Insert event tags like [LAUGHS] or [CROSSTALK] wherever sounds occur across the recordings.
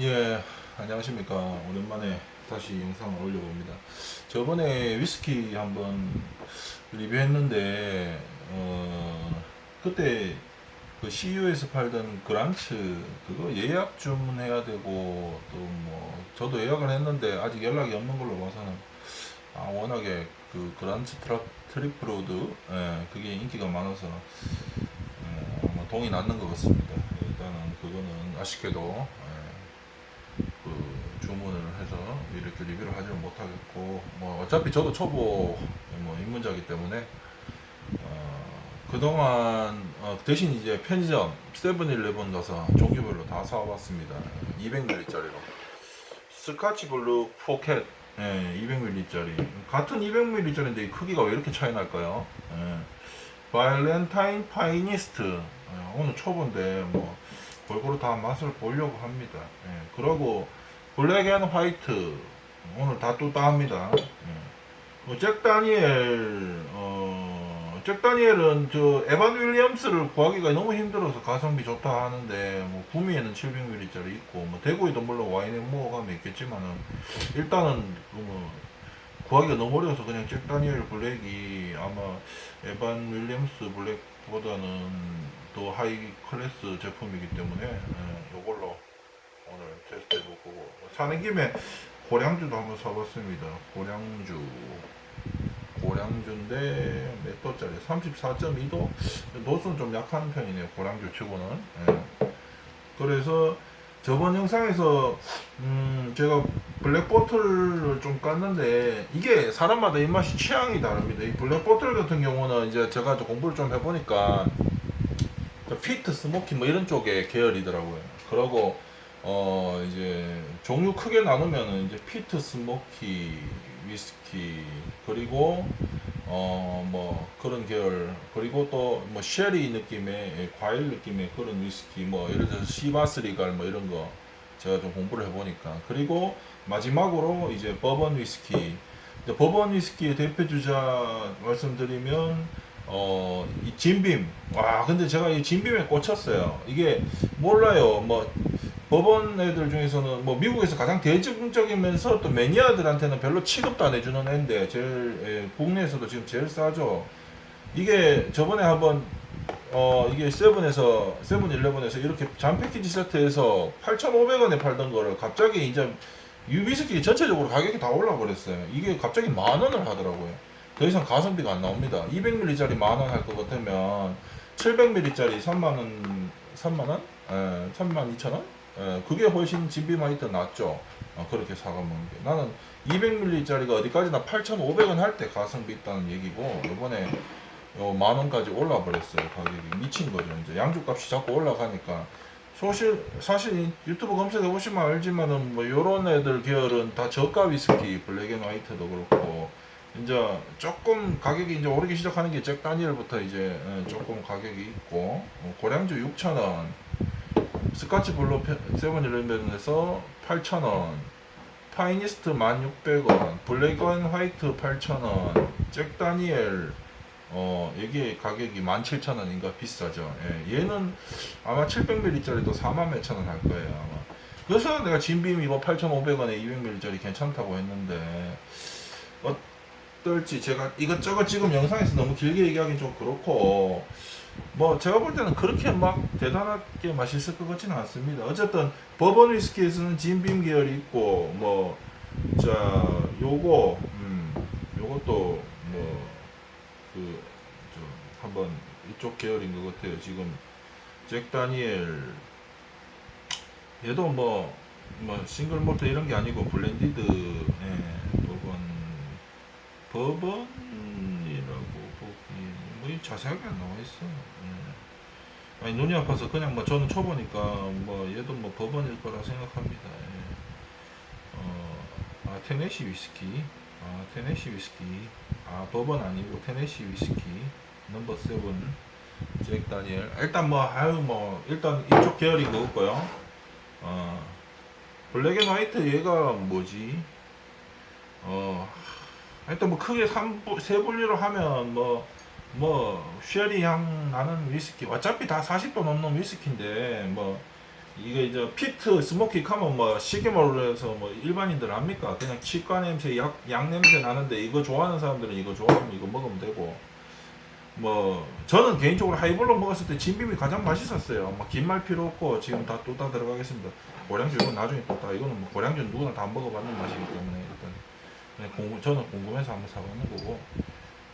예, 안녕하십니까. 오랜만에 다시 영상을 올려봅니다. 저번에 위스키 한번 리뷰했는데, 어, 그때 그 CU에서 팔던 그란츠, 그거 예약 주문해야 되고, 또 뭐, 저도 예약을 했는데, 아직 연락이 없는 걸로 봐서는, 아, 워낙에 그 그란츠 트라, 트리플 로드, 예, 그게 인기가 많아서, 예, 동이 났는 것 같습니다. 일단은 그거는 아쉽게도, 주문을 해서 이렇게 리뷰를 하지는 못하겠고 뭐 어차피 저도 초보 뭐 입문자이기 때문에 어, 그동안 어, 대신 이제 편의점 세븐일레븐 가서 종류별로 다 사와봤습니다 200ml짜리로 스카치 블루 포켓 예, 200ml짜리 같은 200ml짜리인데 크기가 왜 이렇게 차이 날까요? 예. 발렌타인 파이니스트 예, 오늘 초보인데 뭐 골고루 다 맛을 보려고 합니다. 예, 그러고 블랙 앤 화이트 오늘 다 뚜따합니다. 예. 뭐, 잭 다니엘 어, 잭 다니엘은 저 에반 윌리엄스를 구하기가 너무 힘들어서 가성비 좋다 하는데 뭐 구미에는 700ml짜리 있고 뭐 대구에도 물론 와인 앤 모어 가면 있겠지만은 일단은 그뭐 구하기가 너무 어려워서 그냥 잭 다니엘 블랙이 아마 에반 윌리엄스 블랙보다는 더 하이 클래스 제품이기 때문에 예, 이걸로 오늘 테스트 해볼 거고 사는 김에 고량주도 한번 사봤습니다. 고량주 고량주인데 몇 도짜리? 34.2도 도수는 좀 약한 편이네요. 고량주 치고는 예. 그래서 저번 영상에서 음 제가 블랙보틀을 좀 깠는데 이게 사람마다 입맛이 취향이 다릅니다. 이 블랙보틀 같은 경우는 이제 제가 좀 공부를 좀 해보니까 그 피트 스모키 뭐 이런 쪽의 계열이더라고요. 그러고 어 이제 종류 크게 나누면은 이제 피트 스모키 위스키 그리고 어 뭐 그런 계열 그리고 또 뭐 쉐리 느낌의 예, 과일 느낌의 그런 위스키 뭐 예를 들어서 시바스리갈 뭐 이런 거 제가 좀 공부를 해보니까 그리고 마지막으로 이제 버번 위스키 버번 위스키의 대표 주자 말씀드리면 어, 이 진빔. 와, 근데 제가 이 진빔에 꽂혔어요. 이게 몰라요. 뭐 법원 애들 중에서는 뭐 미국에서 가장 대중적이면서 또 매니아들한테는 별로 취급도 안 해주는 애인데 제일 예, 국내에서도 지금 제일 싸죠. 이게 저번에 한번 어 이게 세븐에서 세븐일레븐에서 이렇게 잔 패키지 세트에서 8,500원에 팔던 거를 갑자기 이제 유비스키 전체적으로 가격이 다 올라 버렸어요. 이게 갑자기 만 원을 하더라고요. 더 이상 가성비가 안 나옵니다. 200ml짜리 만 원 할 것 같으면 700ml짜리 3만 원, 3만 원, 에, 3만 2천 원, 에, 그게 훨씬 진비 마이트 낫죠. 어, 그렇게 사가면 게. 나는 200ml짜리가 어디까지나 8,500원 할 때 가성비 있다는 얘기고 이번에 어, 만 원까지 올라 버렸어요 가격이 미친 거죠 이제 양주값이 자꾸 올라가니까 사실 사실 유튜브 검색해 보시면 알지만은 뭐 요런 애들 계열은 다 저가 위스키 블랙앤화이트도 그렇고 이제 조금 가격이 이제 오르기 시작하는 게 잭 다니엘부터 이제 예, 조금 가격이 있고 어, 고량주 6,000원 스카치 블루 세븐일레븐에서 8,000원 파이니스트 1,600원 블랙 앤 화이트 8,000원 잭 다니엘 어 이게 가격이 17,000원인가 비싸죠. 예, 얘는 아마 700ml짜리도 4만 몇천 원 할 거예요 아마. 그래서 내가 진빔 이거 8,500원에 200ml짜리 괜찮다고 했는데 어떨지 제가 이것저것 지금 영상에서 너무 길게 얘기하기 좀 그렇고 뭐 제가 볼 때는 그렇게 막 대단하게 맛있을 것 같지는 않습니다. 어쨌든 버번 위스키에서는 진빔 계열이 있고 뭐 자 요거 음 요것도 뭐그좀 한번 이쪽 계열인 것 같아요. 지금 잭 다니엘 얘도 뭐 뭐 싱글 몰트 이런 게 아니고 블렌디드 예, 버번 버번 뭐 자세하게 안 나와 있어. 예. 아니 눈이 아파서 그냥 뭐 저는 초보니까 뭐 얘도 뭐 버번일 거라 생각합니다. 예. 어, 아 테네시 위스키, 아 테네시 위스키, 아 버번 아니고 테네시 위스키 넘버 세븐 잭 다니엘. 일단 뭐 아유 뭐 일단 이쪽 계열인 거 같고요. 어 블랙 앤 화이트 얘가 뭐지? 어 일단 뭐 크게 삼 부- 세 분류로 하면 뭐, 뭐, 쉐리 향 나는 위스키. 어차피 다 40도 넘는 위스키인데, 뭐, 이게 이제 피트 스모키 하면 뭐 쉽게 말해서 뭐 일반인들 압니까? 그냥 치과 냄새, 약, 약 냄새 나는데 이거 좋아하는 사람들은 이거 좋아하면 이거 먹으면 되고 뭐 저는 개인적으로 하이볼로 먹었을 때 진빔이 가장 맛있었어요. 막 긴 말 필요 없고 지금 다 또 다 들어가겠습니다. 고량주 이건 나중에 또다 이거는 뭐 고량주 는 누구나 다 먹어봤는 맛이기 때문에 일단 그냥 궁금, 저는 궁금해서 한번 사봤는 거고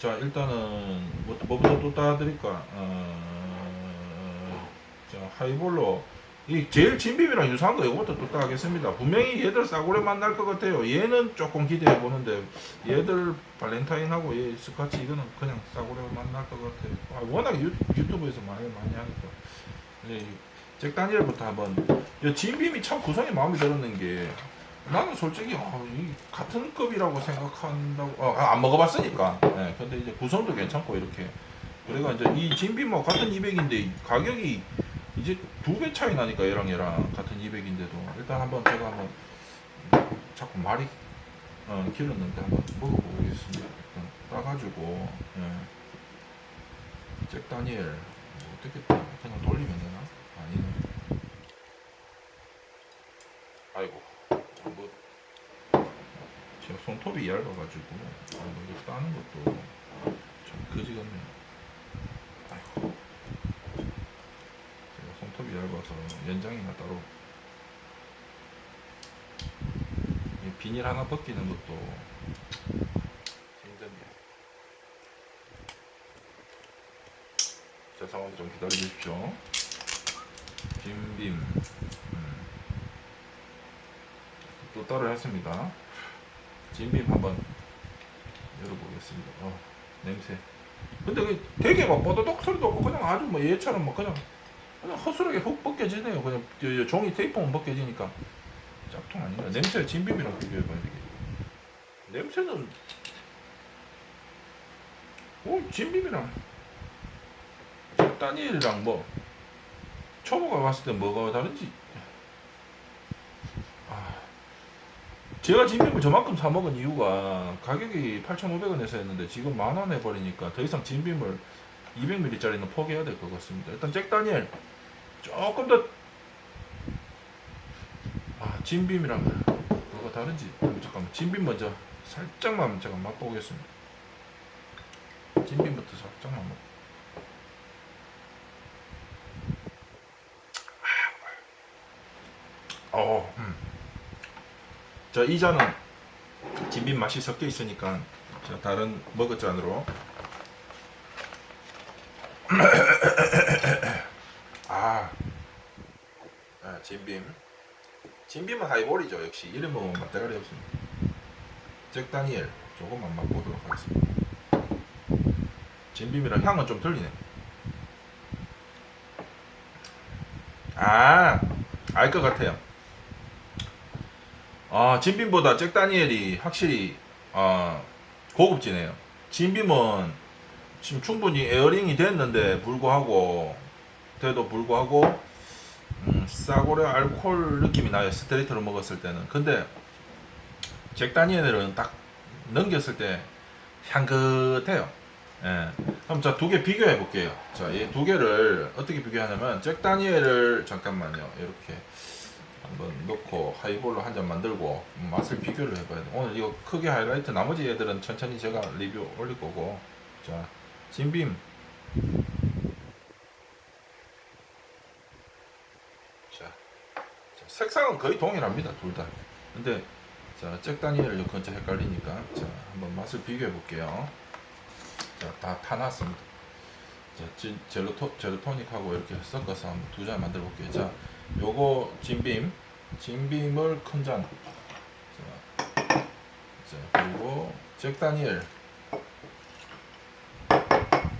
자 일단은 뭐, 뭐부터 또 따드릴까? 어, 자 하이볼로. 이 제일 진빔이랑 유사한 거 이것도 또 따겠습니다. 분명히 얘들 싸구려 만날 것 같아요. 얘는 조금 기대해 보는데 얘들 발렌타인하고 얘 스카치 이거는 그냥 싸구려 만날 것 같아요. 아, 워낙 유, 유튜브에서 많이 많이 하니까. 네, 잭 다니엘부터 한번. 이 진빔이 참 구성이 마음에 들었는 게 나는 솔직히 어, 이 같은 급이라고 생각한다고 어, 안 먹어봤으니까. 예, 근데 이제 구성도 괜찮고 이렇게. 그래가 이제 이 진빔하고 같은 200인데 가격이 이제 두 배 차이 나니까 얘랑 얘랑 같은 200인데도 일단 한번 제가 한번 자꾸 말이 어, 길었는데 한번 먹어보겠습니다. 일단 따가지고 예. 잭 다니엘 뭐 어떻게 따- 그냥 돌리면 되나? 아니네. 아이고. 손톱이 얇아가지고 아, 뭐 이거 따는 것도 좀 거지 같네요. 제가 손톱이 얇아서 연장이나 따로 이 비닐 하나 벗기는 것도 힘드네요. 죄송한데 좀 기다려 주십시오. 빔빔 음. 또 따로 했습니다. 진빔 한번 열어보겠습니다. 어, 냄새. 근데 그 되게 막 뽀드독 소리도 없고 그냥 아주 뭐 얘처럼 뭐 그냥 그냥 허술하게 훅 벗겨지네요. 그냥 저- 저 종이 테이프만 벗겨지니까 짝퉁 아닌가? 냄새 진빔이랑 비교해봐야 되겠네. 냄새는 어 진빔이랑 다니엘이랑 뭐 초보가 봤을 때 뭐가 다른지 제가 진빔을 저만큼 사 먹은 이유가 가격이 8,500원에서 했는데 지금 만 원 해버리니까 더 이상 진빔을 200ml짜리는 포기해야 될 것 같습니다. 일단 잭 다니엘 조금 더 아, 진빔이랑 뭐가 다른지 어, 잠깐만 진빔 먼저 살짝만 제가 맛보겠습니다. 진빔부터 살짝만 먹. 어, 음. 자, 이 잔은 진빔 맛이 섞여 있으니까 자, 다른 머그잔으로. [CLEARS THROAT] 아, 아, 진빔. 진빔은 하이볼이죠. 역시 이름 먹으면 맛대가리 없습니다. 잭 다니엘 조금만 맛보도록 하겠습니다. 진빔이랑 향은 좀 들리네. 아, 알 것 같아요 아, 진빔보다 잭 다니엘이 확실히 아, 고급지네요. 진빔은 지금 충분히 에어링이 됐는데 불구하고 돼도 불구하고 음, 싸구려 알코올 느낌이 나요. 스트레이트로 먹었을 때는. 근데 잭 다니엘은 딱 넘겼을 때 향긋해요. 예. 그럼 자 두 개 비교해 볼게요. 자, 이 두 개를 어떻게 비교하냐면 잭 다니엘을 잠깐만요. 이렇게 한번 넣고 하이볼로 한 잔 만들고 맛을 비교를 해봐야 돼. 오늘 이거 크게 하이라이트 나머지 애들은 천천히 제가 리뷰 올릴 거고 자 진빔 자, 자, 색상은 거의 동일합니다 둘 다. 근데 자 잭 다니엘을 건체 헷갈리니까 자 한번 맛을 비교해 볼게요. 자 다 타놨습니다. 자 진, 젤로토, 젤로토닉하고 이렇게 섞어서 한번 두 잔 만들어 볼게요. 자 요거 진빔 진빔을 큰 잔. 자, 자 그리고 잭 다니엘.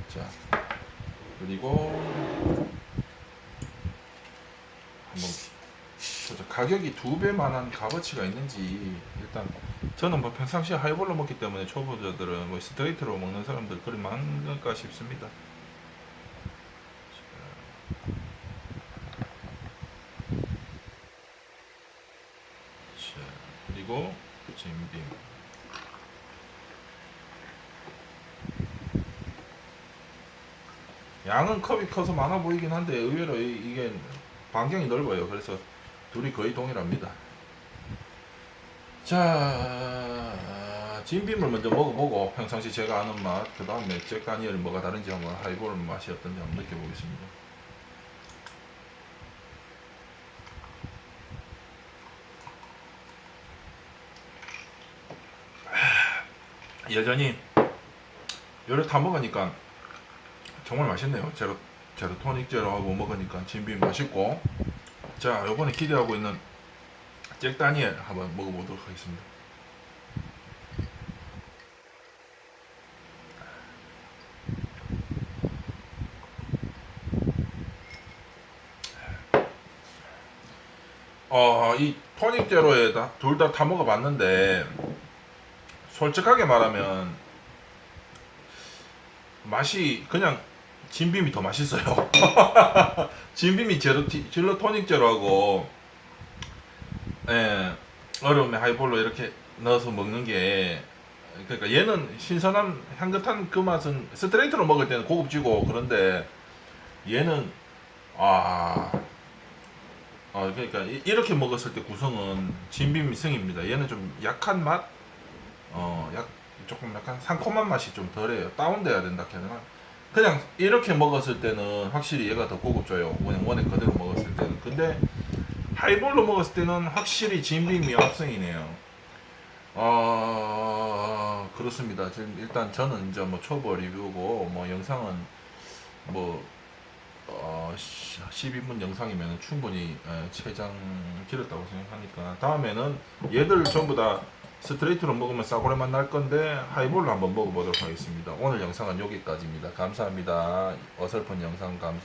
자 그리고 한번 보자. 가격이 두 배만한 값어치가 있는지 일단 저는 뭐 평상시에 하이볼로 먹기 때문에 초보자들은 뭐 스트레이트로 먹는 사람들 그리 많을까 싶습니다. 자, 그리고 진빔. 양은 컵이 커서 많아 보이긴 한데 의외로 이, 게 반경이 넓어요. 그래서 둘이 거의 동일합니다. 자, 진빔을 먼저 먹어보고 평상시 제가 아는 맛, 그 다음에 잭 다니엘이 뭐가 다른지 한번 하이볼 맛이 어떤지 한번 느껴보겠습니다. 여전히 요래 타 먹으니까 정말 맛있네요. 제로 제로 토닉 제로하고 먹으니까 진빔 맛있고 자 요번에 기대하고 있는 잭 다니엘 한번 먹어보도록 하겠습니다. 어, 이 토닉 제로에 둘다타 먹어봤는데 솔직하게 말하면 맛이 그냥 진빔이 더 맛있어요. [LAUGHS] 진빔이 제로 티- 질러 토닉 제로하고 예, 얼음에 하이볼로 이렇게 넣어서 먹는 게 그러니까 얘는 신선한 향긋한 그 맛은 스트레이트로 먹을 때는 고급지고 그런데 얘는 아 어, 그러니까 이- 이렇게 먹었을 때 구성은 진빔이 승입니다. 얘는 좀 약한 맛, 어, 약 조금 약간 상콤한 맛이 좀 덜해요. 다운돼야 된다 해야 되나? 그냥 이렇게 먹었을 때는 확실히 얘가 더 고급져요. 그냥 원액 그대로 먹었을 때는. 근데 하이볼로 먹었을 때는 확실히 진빔이 압승이네요. 어, 그렇습니다. 지금 일단 저는 이제 뭐 초보 리뷰고 뭐 영상은 뭐 어, 12분 영상이면 충분히 에, 최장 길었다고 생각하니까 다음에는 얘들 전부 다 스트레이트로 먹으면 싸구려 맛날 건데 하이볼로 한번 먹어보도록 하겠습니다. 오늘 영상은 여기까지입니다. 감사합니다. 어설픈 영상 감,